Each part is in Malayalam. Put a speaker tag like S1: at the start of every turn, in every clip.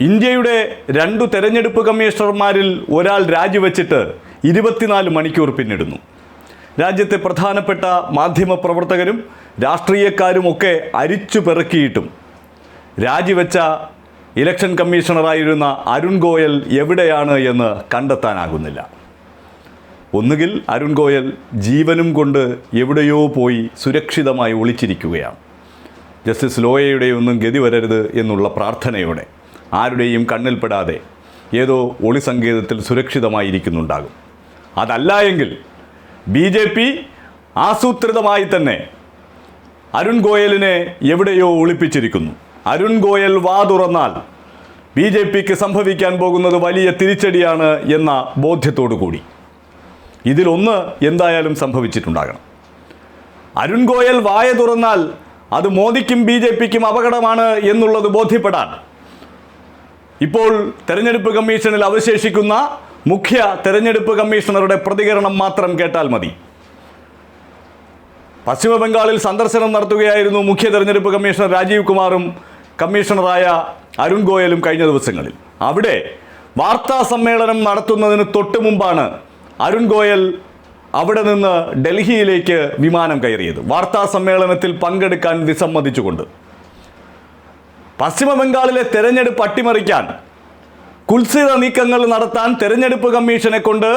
S1: ഇന്ത്യയുടെ രണ്ടു തെരഞ്ഞെടുപ്പ് കമ്മീഷണർമാരിൽ ഒരാൾ രാജിവെച്ചിട്ട് ഇരുപത്തിനാല് മണിക്കൂർ പിന്നിടുന്നു. രാജ്യത്തെ പ്രധാനപ്പെട്ട മാധ്യമപ്രവർത്തകരും രാഷ്ട്രീയക്കാരുമൊക്കെ അരിച്ചു പെറുക്കിയിട്ടും രാജിവെച്ച ഇലക്ഷൻ കമ്മീഷണറായിരുന്ന അരുൺ ഗോയൽ എവിടെയാണ് എന്ന് കണ്ടെത്താനാകുന്നില്ല. ഒന്നുകിൽ അരുൺ ഗോയൽ ജീവനും കൊണ്ട് എവിടെയോ പോയി സുരക്ഷിതമായി ഒളിച്ചിരിക്കുകയാണ്. ജസ്റ്റിസ് ലോയയുടെ ഒന്നും ഗതി വരരുത് എന്നുള്ള പ്രാർത്ഥനയോടെ. ആരുടെയും കണ്ണിൽപ്പെടാതെ ഏതോ ഒളി സങ്കേതത്തിൽ സുരക്ഷിതമായിരിക്കുന്നുണ്ടാകും. അതല്ല എങ്കിൽ ബി ജെ പി ആസൂത്രിതമായി തന്നെ അരുൺ ഗോയലിനെ എവിടെയോ ഒളിപ്പിച്ചിരിക്കുന്നു. അരുൺ ഗോയൽ വാ തുറന്നാൽ ബി ജെ പിക്ക് സംഭവിക്കാൻ പോകുന്നത് വലിയ തിരിച്ചടിയാണ് എന്ന ബോധ്യത്തോടു കൂടി. ഇതിലൊന്ന് എന്തായാലും സംഭവിച്ചിട്ടുണ്ടാകണം. അരുൺ ഗോയൽ വായ തുറന്നാൽ അത് മോദിക്കും ബി ജെ പിക്കും അപകടമാണ് എന്നുള്ളത് ബോധ്യപ്പെടാൻ ഇപ്പോൾ തെരഞ്ഞെടുപ്പ് കമ്മീഷനിൽ അവശേഷിക്കുന്ന മുഖ്യ തെരഞ്ഞെടുപ്പ് കമ്മീഷണറുടെ പ്രതികരണം മാത്രം കേട്ടാൽ മതി. പശ്ചിമ ബംഗാളിൽ സന്ദർശനം നടത്തുകയായിരുന്നു മുഖ്യ തെരഞ്ഞെടുപ്പ് കമ്മീഷണർ രാജീവ് കുമാറും കമ്മീഷണറായ അരുൺ ഗോയലും കഴിഞ്ഞ ദിവസങ്ങളിൽ. അവിടെ വാർത്താ സമ്മേളനം നടത്തുന്നതിന് തൊട്ടു മുമ്പാണ് അരുൺ ഗോയൽ അവിടെ നിന്ന് ഡൽഹിയിലേക്ക് വിമാനം കയറിയത്. വാർത്താ സമ്മേളനത്തിൽ പങ്കെടുക്കാൻ വിസമ്മതിച്ചുകൊണ്ട്. പശ്ചിമ ബംഗാളിലെ തെരഞ്ഞെടുപ്പ് അട്ടിമറിക്കാൻ. കുൽസിത നീക്കങ്ങൾ നടത്താൻ തെരഞ്ഞെടുപ്പ് കമ്മീഷനെ കൊണ്ട്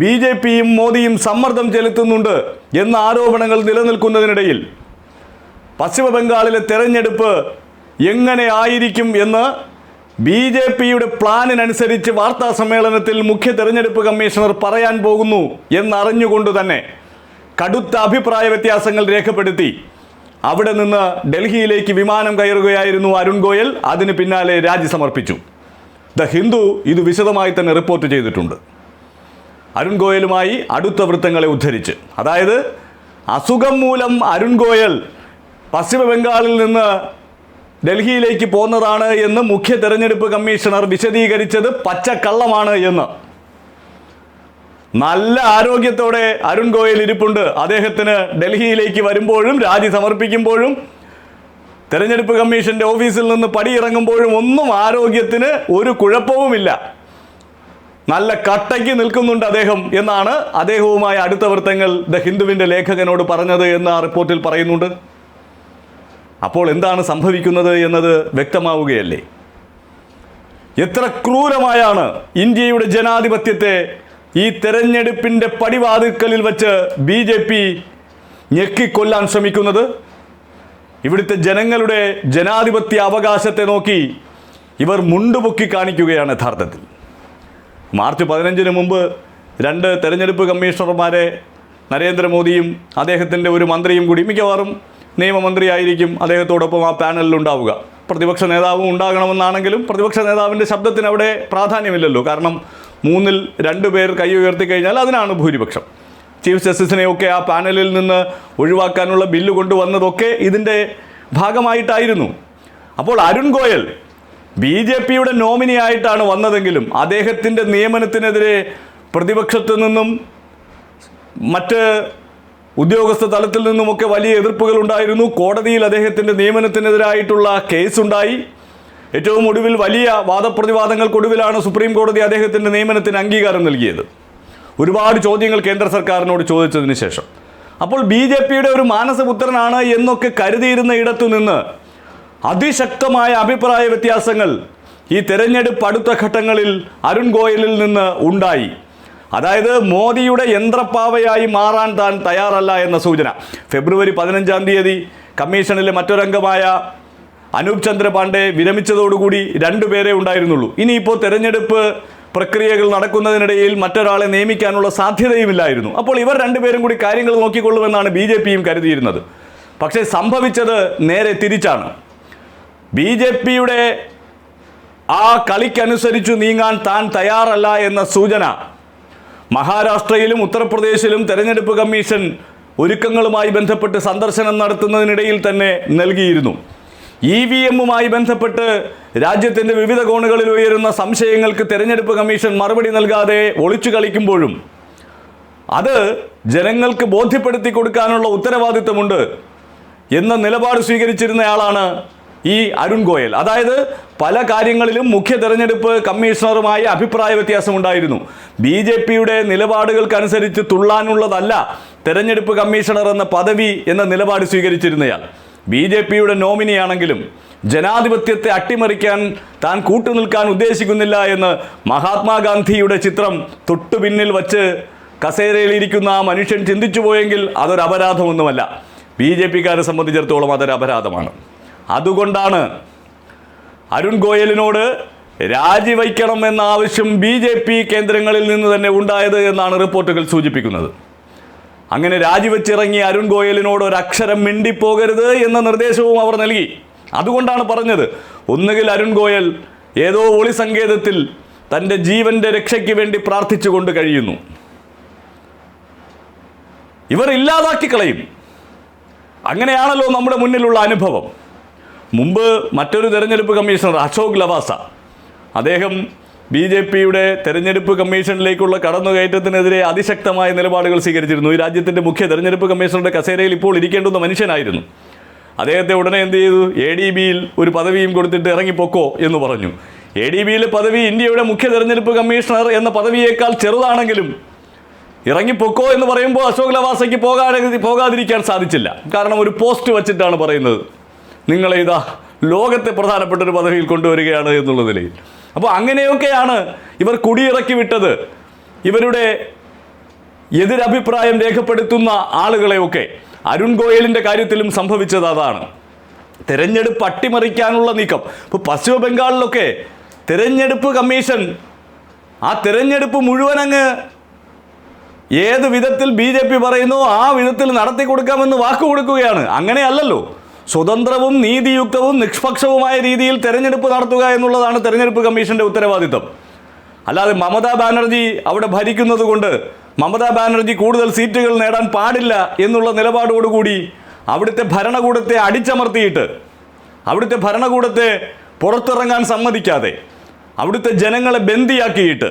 S1: ബി ജെ പിയും മോദിയും സമ്മർദ്ദം ചെലുത്തുന്നുണ്ട് എന്ന ആരോപണങ്ങൾ നിലനിൽക്കുന്നതിനിടയിൽ. പശ്ചിമ ബംഗാളിലെ തെരഞ്ഞെടുപ്പ് എങ്ങനെ ആയിരിക്കും എന്ന് ബി ജെ പിയുടെ പ്ലാനിനനുസരിച്ച് വാർത്താ സമ്മേളനത്തിൽ മുഖ്യ തെരഞ്ഞെടുപ്പ് കമ്മീഷണർ പറയാൻ പോകുന്നു എന്നറിഞ്ഞുകൊണ്ട് തന്നെ കടുത്ത അഭിപ്രായ വ്യത്യാസങ്ങൾ രേഖപ്പെടുത്തി. അവിടെ നിന്ന് ഡൽഹിയിലേക്ക് വിമാനം കയറുകയായിരുന്നു അരുൺ ഗോയൽ. അതിന് പിന്നാലെ രാജി സമർപ്പിച്ചു. ദ ഹിന്ദു ഇത് വിശദമായി തന്നെ റിപ്പോർട്ട് ചെയ്തിട്ടുണ്ട്. അരുൺ ഗോയലുമായി അടുത്ത വൃത്തങ്ങളെ ഉദ്ധരിച്ച്. അതായത് അസുഖം മൂലം അരുൺ ഗോയൽ പശ്ചിമ ബംഗാളിൽ നിന്ന് ഡൽഹിയിലേക്ക് പോന്നതാണ് എന്ന് മുഖ്യ തെരഞ്ഞെടുപ്പ് കമ്മീഷണർ വിശദീകരിച്ചത് പച്ചക്കള്ളമാണ് എന്ന്. നല്ല ആരോഗ്യത്തോടെ അരുൺ ഗോയൽ ഇരിപ്പുണ്ട്. അദ്ദേഹത്തിന് ഡൽഹിയിലേക്ക് വരുമ്പോഴും രാജി സമർപ്പിക്കുമ്പോഴും തെരഞ്ഞെടുപ്പ് കമ്മീഷന്റെ ഓഫീസിൽ നിന്ന് പടിയിറങ്ങുമ്പോഴും ഒന്നും ആരോഗ്യത്തിന് ഒരു കുഴപ്പവുമില്ല. നല്ല കട്ടയ്ക്ക് നിൽക്കുന്നുണ്ട് അദ്ദേഹം എന്നാണ് അദ്ദേഹവുമായ അടുത്ത വൃത്തങ്ങൾ ദ ഹിന്ദുവിന്റെ ലേഖകനോട് പറഞ്ഞത് എന്ന് ആ റിപ്പോർട്ടിൽ പറയുന്നുണ്ട്. അപ്പോൾ എന്താണ് സംഭവിക്കുന്നത് എന്നത് വ്യക്തമാവുകയല്ലേ? എത്ര ക്രൂരമായാണ് ഇന്ത്യയുടെ ജനാധിപത്യത്തെ ഈ തെരഞ്ഞെടുപ്പിന്റെ പടിവാതിൽക്കലിൽ വച്ച് ബി ജെ പി ഞെക്കിക്കൊല്ലാൻ ശ്രമിക്കുന്നത് ഇവിടുത്തെ ജനങ്ങളുടെ ജനാധിപത്യ അവകാശത്തെ നോക്കി ഇവർ മുണ്ടുപൊക്കി കാണിക്കുകയാണ് യഥാർത്ഥത്തിൽ. മാർച്ച് പതിനഞ്ചിന് മുമ്പ് രണ്ട് തെരഞ്ഞെടുപ്പ് കമ്മീഷണർമാരെ നരേന്ദ്രമോദിയും അദ്ദേഹത്തിന്റെ ഒരു മന്ത്രിയും കൂടി മിക്കവാറും നിയമമന്ത്രിയായിരിക്കും അദ്ദേഹത്തോടൊപ്പം ആ പാനലിൽ ഉണ്ടാവുക. പ്രതിപക്ഷ നേതാവും ഉണ്ടാകണമെന്നാണെങ്കിലും പ്രതിപക്ഷ നേതാവിന്റെ ശബ്ദത്തിന് അവിടെ പ്രാധാന്യമില്ലല്ലോ. കാരണം മൂന്നിൽ രണ്ട് പേർ കൈ ഉയർത്തി കഴിഞ്ഞാൽ അതിനാണ് ഭൂരിപക്ഷം. ചീഫ് ജസ്റ്റിസിനെയൊക്കെ ആ പാനലിൽ നിന്ന് ഒഴിവാക്കാനുള്ള ബില്ല് കൊണ്ടുവന്നതൊക്കെ ഇതിന്റെ ഭാഗമായിട്ടായിരുന്നു. അപ്പോൾ അരുൺ ഗോയൽ ബി ജെ പിയുടെ നോമിനിയായിട്ടാണ് വന്നതെങ്കിലും അദ്ദേഹത്തിന്റെ നിയമനത്തിനെതിരെ പ്രതിപക്ഷത്തു നിന്നും മറ്റ് ഉദ്യോഗസ്ഥ തലത്തിൽ നിന്നുമൊക്കെ വലിയ എതിർപ്പുകൾ ഉണ്ടായിരുന്നു. കോടതിയിൽ അദ്ദേഹത്തിന്റെ നിയമനത്തിനെതിരായിട്ടുള്ള കേസുണ്ടായി. ഏറ്റവും ഒടുവിൽ വലിയ വാദപ്രതിവാദങ്ങൾക്കൊടുവിലാണ് സുപ്രീം കോടതി അദ്ദേഹത്തിന്റെ നിയമനത്തിന് അംഗീകാരം നൽകിയത്. ഒരുപാട് ചോദ്യങ്ങൾ കേന്ദ്ര സർക്കാരിനോട് ചോദിച്ചതിന് ശേഷം. അപ്പോൾ ബി ജെ പിയുടെ ഒരു മാനസപുത്രനാണ് എന്നൊക്കെ കരുതിയിരുന്ന ഇടത്തു നിന്ന് അതിശക്തമായ അഭിപ്രായ വ്യത്യാസങ്ങൾ ഈ തെരഞ്ഞെടുപ്പ് അടുത്ത ഘട്ടങ്ങളിൽ അരുൺ ഗോയലിൽ നിന്ന് ഉണ്ടായി. അതായത് മോദിയുടെ യന്ത്രപ്പാവയായി മാറാൻ താൻ തയ്യാറല്ല എന്ന സൂചന. ഫെബ്രുവരി പതിനഞ്ചാം തീയതി കമ്മീഷനിലെ മറ്റൊരംഗമായ അനൂപ് ചന്ദ്ര പാണ്ഡെ വിരമിച്ചതോടുകൂടി രണ്ടുപേരെ ഉണ്ടായിരുന്നുള്ളൂ. ഇനിയിപ്പോൾ തെരഞ്ഞെടുപ്പ് പ്രക്രിയകൾ നടക്കുന്നതിനിടയിൽ മറ്റൊരാളെ നിയമിക്കാനുള്ള സാധ്യതയുമില്ലായിരുന്നു. അപ്പോൾ ഇവർ രണ്ടുപേരും കൂടി കാര്യങ്ങൾ നോക്കിക്കൊള്ളുമെന്നാണ് ബി ജെ പിയും കരുതിയിരുന്നത്. പക്ഷേ സംഭവിച്ചത് നേരെ തിരിച്ചാണ്. ബി ജെ പിയുടെ ആ കളിക്കനുസരിച്ചു നീങ്ങാൻ താൻ തയ്യാറല്ല എന്ന സൂചന മഹാരാഷ്ട്രയിലും ഉത്തർപ്രദേശിലും തെരഞ്ഞെടുപ്പ് കമ്മീഷൻ ഒരുക്കങ്ങളുമായി ബന്ധപ്പെട്ട് സന്ദർശനം നടത്തുന്നതിനിടയിൽ തന്നെ നൽകിയിരുന്നു. ഇ വി എമ്മുമായി ബന്ധപ്പെട്ട് രാജ്യത്തിന്റെ വിവിധ കോണുകളിൽ ഉയരുന്ന സംശയങ്ങൾക്ക് തെരഞ്ഞെടുപ്പ് കമ്മീഷൻ മറുപടി നൽകാതെ ഒളിച്ചു കളിക്കുമ്പോഴും അത് ജനങ്ങൾക്ക് ബോധ്യപ്പെടുത്തി കൊടുക്കാനുള്ള ഉത്തരവാദിത്വമുണ്ട് എന്ന നിലപാട് സ്വീകരിച്ചിരുന്നയാളാണ് ഈ അരുൺ ഗോയൽ. അതായത് പല കാര്യങ്ങളിലും മുഖ്യ തെരഞ്ഞെടുപ്പ് കമ്മീഷണറുമായി അഭിപ്രായ വ്യത്യാസം ഉണ്ടായിരുന്നു. ബി ജെ പിയുടെ നിലപാടുകൾക്കനുസരിച്ച് തുള്ളാനുള്ളതല്ല തെരഞ്ഞെടുപ്പ് കമ്മീഷണർ എന്ന പദവി എന്ന നിലപാട് സ്വീകരിച്ചിരുന്നയാൾ. ബി ജെ പിയുടെ നോമിനിയാണെങ്കിലും ജനാധിപത്യത്തെ അട്ടിമറിക്കാൻ താൻ കൂട്ടുനിൽക്കാൻ ഉദ്ദേശിക്കുന്നില്ല എന്ന് മഹാത്മാഗാന്ധിയുടെ ചിത്രം തൊട്ടു പിന്നിൽ വച്ച് കസേരയിലിരിക്കുന്ന ആ മനുഷ്യൻ ചിന്തിച്ചു പോയെങ്കിൽ അതൊരു അപരാധമൊന്നുമല്ല. ബി ജെ പിക്കാരെ സംബന്ധിച്ചിടത്തോളം അതൊരു അപരാധമാണ്. അതുകൊണ്ടാണ് അരുൺ ഗോയലിനോട് രാജിവയ്ക്കണം എന്ന ആവശ്യം ബി ജെ പി കേന്ദ്രങ്ങളിൽ നിന്ന് തന്നെ ഉണ്ടായത് എന്നാണ് റിപ്പോർട്ടുകൾ സൂചിപ്പിക്കുന്നത്. അങ്ങനെ രാജിവെച്ചിറങ്ങിയ അരുൺ ഗോയലിനോട് ഒരു അക്ഷരം മിണ്ടിപ്പോകരുത് എന്ന നിർദ്ദേശവും അവർ നൽകി. അതുകൊണ്ടാണ് പറഞ്ഞത് ഒന്നുകിൽ അരുൺ ഗോയൽ ഏതോ ഒളി സങ്കേതത്തിൽ തന്റെ ജീവന്റെ രക്ഷയ്ക്ക് വേണ്ടി പ്രാർത്ഥിച്ചുകൊണ്ട് കഴിയുന്നു. ഇവർ ഇല്ലാതാക്കി കളയും. അങ്ങനെയാണല്ലോ നമ്മുടെ മുന്നിലുള്ള അനുഭവം. മുമ്പ് മറ്റൊരു തെരഞ്ഞെടുപ്പ് കമ്മീഷണർ അശോക് ലവാസ അദ്ദേഹം ബി ജെ പിയുടെ തെരഞ്ഞെടുപ്പ് കമ്മീഷനിലേക്കുള്ള കടന്നുകയറ്റത്തിനെതിരെ അതിശക്തമായ നിലപാടുകൾ സ്വീകരിച്ചിരുന്നു. ഈ രാജ്യത്തിന്റെ മുഖ്യ തെരഞ്ഞെടുപ്പ് കമ്മീഷണറുടെ കസേരയിൽ ഇപ്പോൾ ഇരിക്കേണ്ടുന്ന മനുഷ്യനായിരുന്നു. അദ്ദേഹത്തെ ഉടനെ എന്ത് ചെയ്തു? എ ഡി ബിയിൽ ഒരു പദവിയും കൊടുത്തിട്ട് ഇറങ്ങിപ്പോക്കോ എന്ന് പറഞ്ഞു. എ ഡി ബിയിലെ പദവി ഇന്ത്യയുടെ മുഖ്യ തെരഞ്ഞെടുപ്പ് കമ്മീഷണർ എന്ന പദവിയേക്കാൾ ചെറുതാണെങ്കിലും ഇറങ്ങിപ്പോക്കോ എന്ന് പറയുമ്പോൾ അശോക് ലവാസയ്ക്ക് പോകാതെ പോകാതിരിക്കാൻ സാധിച്ചില്ല. കാരണം ഒരു പോസ്റ്റ് വച്ചിട്ടാണ് പറയുന്നത്. നിങ്ങളെ ഇതാ ലോകത്തെ പ്രധാനപ്പെട്ട ഒരു പദവിയിൽ കൊണ്ടുവരികയാണ് എന്നുള്ള നിലയിൽ. അപ്പോൾ അങ്ങനെയൊക്കെയാണ് ഇവർ കുടിയിറക്കി വിട്ടത്. ഇവരുടെ എതിരഭിപ്രായം രേഖപ്പെടുത്തുന്ന ആളുകളെയൊക്കെ അരുൺ ഗോയലിന്റെ കാര്യത്തിലും സംഭവിച്ചത് അതാണ്. തെരഞ്ഞെടുപ്പ് അട്ടിമറിക്കാനുള്ള നീക്കം. ഇപ്പോൾ പശ്ചിമ ബംഗാളിലൊക്കെ തിരഞ്ഞെടുപ്പ് കമ്മീഷൻ ആ തിരഞ്ഞെടുപ്പ് മുഴുവൻ അങ്ങ് ഏത് വിധത്തിൽ ബി ജെ പി പറയുന്നു ആ വിധത്തിൽ നടത്തി കൊടുക്കാമെന്ന് വാക്ക് കൊടുക്കുകയാണ് അങ്ങനെയല്ലല്ലോ. സ്വതന്ത്രവും നീതിയുക്തവും നിഷ്പക്ഷവുമായ രീതിയിൽ തെരഞ്ഞെടുപ്പ് നടത്തുക എന്നുള്ളതാണ് തെരഞ്ഞെടുപ്പ് കമ്മീഷന്റെ ഉത്തരവാദിത്തം. അല്ലാതെ മമതാ ബാനർജി അവിടെ ഭരിക്കുന്നത് കൊണ്ട് മമതാ ബാനർജി കൂടുതൽ സീറ്റുകൾ നേടാൻ പാടില്ല എന്നുള്ള നിലപാടോടുകൂടി അവിടുത്തെ ഭരണകൂടത്തെ അടിച്ചമർത്തിയിട്ട് അവിടുത്തെ ഭരണകൂടത്തെ പുറത്തിറങ്ങാൻ സമ്മതിക്കാതെ അവിടുത്തെ ജനങ്ങളെ ബന്ദിയാക്കിയിട്ട്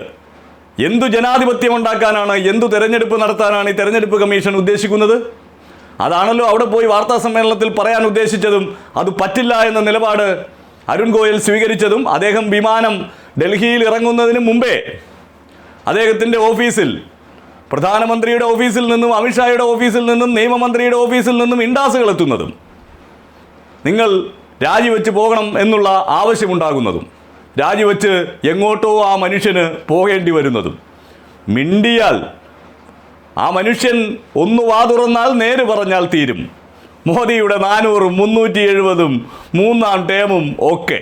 S1: എന്തു ജനാധിപത്യം ഉണ്ടാക്കാനാണ് എന്തു തെരഞ്ഞെടുപ്പ് നടത്താനാണ് ഈ തെരഞ്ഞെടുപ്പ് കമ്മീഷൻ ഉദ്ദേശിക്കുന്നത്? അതാണല്ലോ അവിടെ പോയി വാർത്താ സമ്മേളനത്തിൽ പറയാൻ ഉദ്ദേശിച്ചതും. അത് പറ്റില്ല എന്ന നിലപാട് അരുൺ ഗോയൽ സ്വീകരിച്ചതും അദ്ദേഹം വിമാനം ഡൽഹിയിൽ ഇറങ്ങുന്നതിന് മുമ്പേ അദ്ദേഹത്തിന്റെ ഓഫീസിൽ പ്രധാനമന്ത്രിയുടെ ഓഫീസിൽ നിന്നും അമിത്ഷായുടെ ഓഫീസിൽ നിന്നും നിയമമന്ത്രിയുടെ ഓഫീസിൽ നിന്നും ഇൻഡാസുകൾ എത്തുന്നതും. നിങ്ങൾ രാജിവെച്ച് പോകണം എന്നുള്ള ആവശ്യമുണ്ടാകുന്നതും. രാജിവെച്ച് എങ്ങോട്ടോ ആ മനുഷ്യന് പോകേണ്ടി വരുന്നതും. മിണ്ടിയാൽ ആ മനുഷ്യൻ ഒന്ന് വാതുറന്നാൽ നേര് പറഞ്ഞാൽ തീരും. മോദിയുടെ നാനൂറും മുന്നൂറ്റി എഴുപതും മൂന്നാം ടേമും ഒക്കെ.